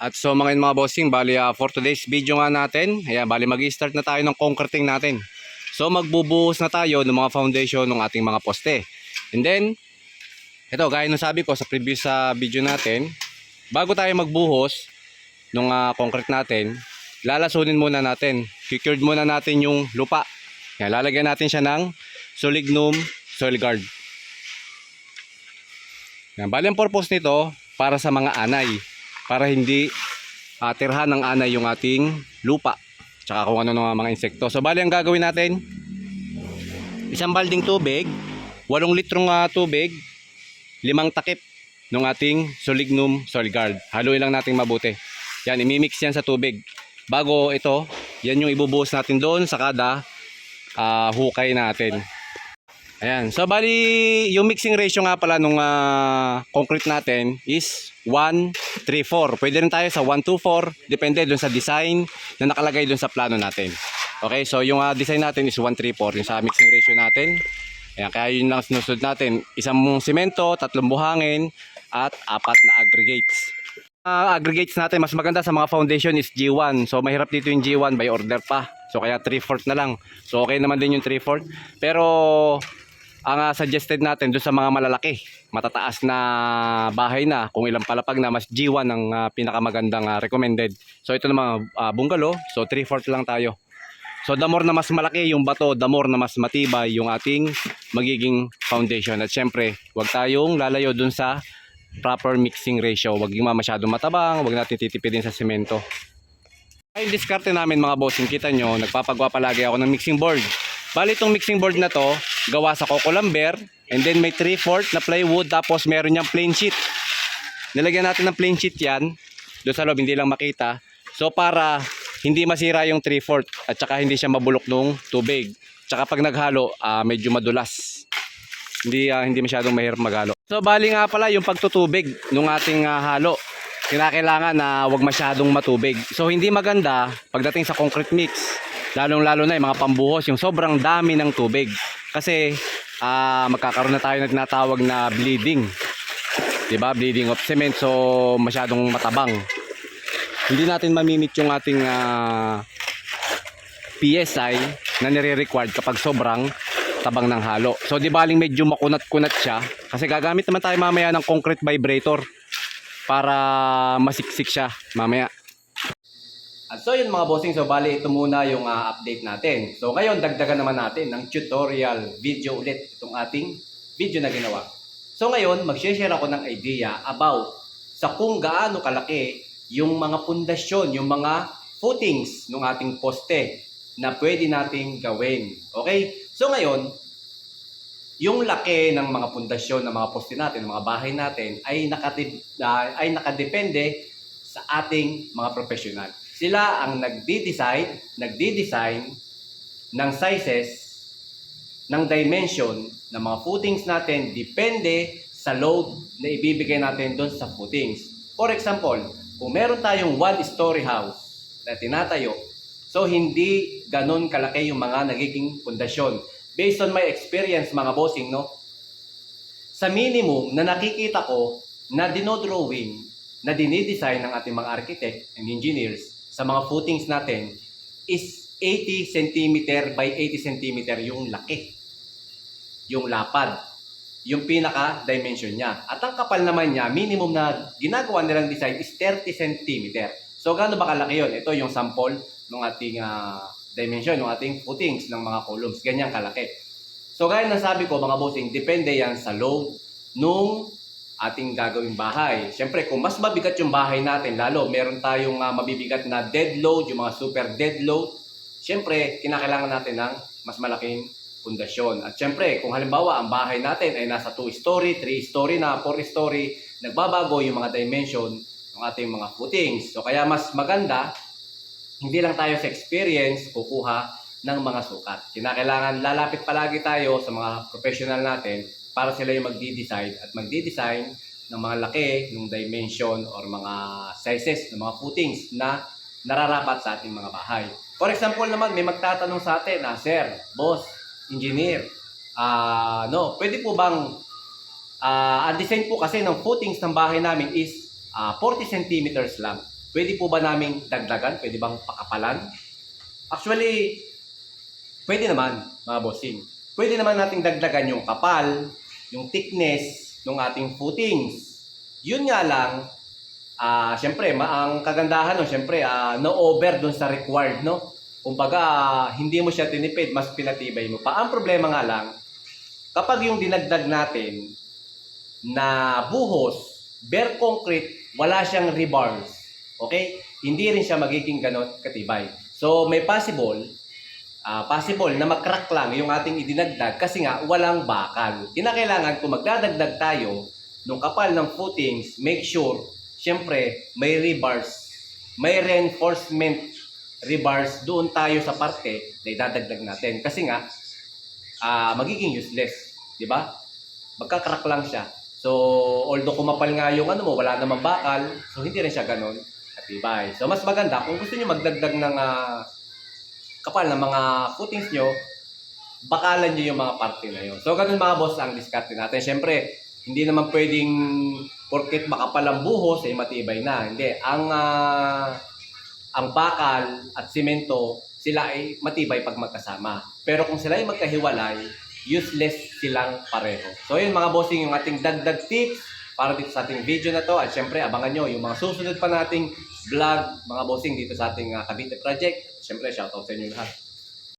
At so mga mga bossing, bali ah, for today's video nga natin, ayan, bali mag-start na tayo ng concreting natin. So magbubuhos na tayo ng mga foundation ng ating mga poste. And then, ito, gaya ng sabi ko sa previous sa video natin, bago tayo magbuhos ng ah, concrete natin, lalasunin muna natin. Secured muna natin yung lupa. Yan, lalagyan natin siya ng solignum soil guard. Yan, bali ang purpose nito para sa mga anay. Para hindi uh, tirhan ng anay yung ating lupa. Tsaka kung ano ng mga insekto. So bali ang gagawin natin, isang balding tubig, 8 litrong ah, tubig, limang takip ng ating solignum soil guard. Haluin lang natin mabuti. Yan, imimix yan sa tubig. Bago ito, yan yung ibubuhos natin doon sa kada ah, hukay natin. Ayan. So, bali, yung mixing ratio nga pala nung ah, concrete natin is 1, 3, 4. Pwede rin tayo sa 1, 2, 4. Depende dun sa design na nakalagay dun sa plano natin. Okay, so yung ah, design natin is 1, 3, 4. Yung sa mixing ratio natin. Ayan, kaya yun lang sinusunod natin. Isang simento, tatlong buhangin, at apat na aggregates. Ah, aggregates natin, mas maganda sa mga foundation is G1. So, mahirap dito yung G1 by order pa. So, kaya 3-4 na lang. So, okay naman din yung 3-4. Pero, ang ah, suggested natin doon sa mga malalaki, matataas na bahay na, kung ilang palapag na, mas G1 ang ah, pinakamagandang ah, recommended. So ito naman uh, bungalow, so 3/4 lang tayo. So the more na mas malaki yung bato, the more na mas matibay yung ating magiging foundation. At syempre, huwag tayong lalayo dun sa proper mixing ratio. Huwag yung masyadong matabang, huwag natin titipidin sa semento. Ay, diskarte namin mga bossing, kita nyo, nagpapagawa palagi ako ng mixing board. Bali itong mixing board na to, gawa sa coco lumber, and then may 3/4 na plywood, tapos meron niyang plain sheet. Nilagyan natin ng plain sheet yan, doon sa loob, hindi lang makita. So para hindi masira yung 3/4 at saka hindi siya mabulok nung tubig. Tsaka pag naghalo, ah, medyo madulas. Hindi ah, hindi masyadong mahirap maghalo. So bali nga pala yung pagtutubig nung ating ah, halo. Kinakailangan na wag masyadong matubig. So hindi maganda pagdating sa concrete mix. Lalong lalo na yung mga pambuhos, yung sobrang dami ng tubig. Kasi ah, magkakaroon na tayo ng tinatawag na bleeding. 'Di ba? Bleeding of cement so masyadong matabang. Hindi natin mamimit yung ating ah, PSI na nire-required kapag sobrang tabang ng halo. So di baling medyo makunat-kunat siya kasi gagamit naman tayo mamaya ng concrete vibrator para masiksik siya mamaya. At so yun mga bossing, so bali ito muna yung ah, update natin. So ngayon dagdagan naman natin ng tutorial video ulit itong ating video na ginawa. So ngayon mag-share ako ng idea about sa kung gaano kalaki yung mga pundasyon, yung mga footings ng ating poste na pwede nating gawin. Okay? So ngayon, yung laki ng mga pundasyon ng mga poste natin, ng mga bahay natin ay nakatid ah, ay nakadepende sa ating mga professional. Sila ang nagdi-decide, nagdi-design ng sizes, ng dimension ng mga footings natin depende sa load na ibibigay natin doon sa footings. For example, kung meron tayong one-story house na tinatayo, so hindi ganun kalaki yung mga nagiging pundasyon. Based on my experience mga bossing, no? Sa minimum na nakikita ko na dinodrawing, na dinidesign ng ating mga architect and engineers sa mga footings natin is 80 cm by 80 cm yung laki. Yung lapad. Yung pinaka-dimension niya. At ang kapal naman niya, minimum na ginagawa nilang design is 30 cm. So, gaano ba kalaki yun? Ito yung sample ng ating ah, dimension, ng ating footings ng mga columns. Ganyan kalaki. So, gaya ng sabi ko, mga bossing, depende yan sa load nung ating gagawing bahay. Siyempre, kung mas mabigat yung bahay natin, lalo meron tayong ah, mabibigat na dead load, yung mga super dead load, siyempre, kinakailangan natin ng mas malaking pundasyon. At siyempre, kung halimbawa ang bahay natin ay nasa 2-story, 3-story na, 4-story, nagbabago yung mga dimension ng ating mga footings. So kaya mas maganda, hindi lang tayo sa experience kukuha ng mga sukat. Kinakailangan lalapit palagi tayo sa mga professional natin para sila yung magdi-decide at magdi-design ng mga laki, ng dimension or mga sizes ng mga footings na nararapat sa ating mga bahay. For example naman, may magtatanong sa atin, ah, Sir, Boss, Engineer, ah, no, pwede po bang, ah, ang design po kasi ng footings ng bahay namin is ah, 40 centimeters lang. pwede po ba naming dagdagan? Pwede bang pakapalan? Actually, pwede naman, mga bossing. Pwede naman nating dagdagan yung kapal, yung thickness ng ating footings. Yun nga lang, ah syempre, ma- ang kagandahan no, syempre, ah, no over dun sa required, no? Kumbaga, ah, hindi mo siya tinipid, mas pinatibay mo pa. Ang problema nga lang, kapag yung dinagdag natin na buhos, bare concrete, wala siyang rebars. Okay? Hindi rin siya magiging ganon katibay. So, may possible, ah possible na makrack lang yung ating idinagdag kasi nga walang bakal. Kinakailangan kung magdadagdag tayo nung kapal ng footings, make sure, syempre, may rebars, may reinforcement rebars doon tayo sa parte na idadagdag natin. Kasi nga, ah magiging useless. Di ba? Magkakrack lang siya. So, although kumapal nga yung ano mo, wala namang bakal, so hindi rin siya ganun katibay. So, mas maganda kung gusto niyo magdagdag ng ah, kapal ng mga footings nyo, bakalan nyo yung mga parte na yun. So, ganun mga boss ang diskarte natin. Siyempre, hindi naman pwedeng porket makapal ang buhos, ay matibay na. Hindi. Ang ah, ang bakal at simento, sila ay matibay pag magkasama. Pero kung sila ay magkahiwalay, useless silang pareho. So yun mga bossing, yung ating dagdag tips para dito sa ating video na to. At syempre, abangan nyo yung mga susunod pa nating vlog, mga bossing dito sa ating uh, Cavite Project. Syempre, shoutout sa inyo lahat.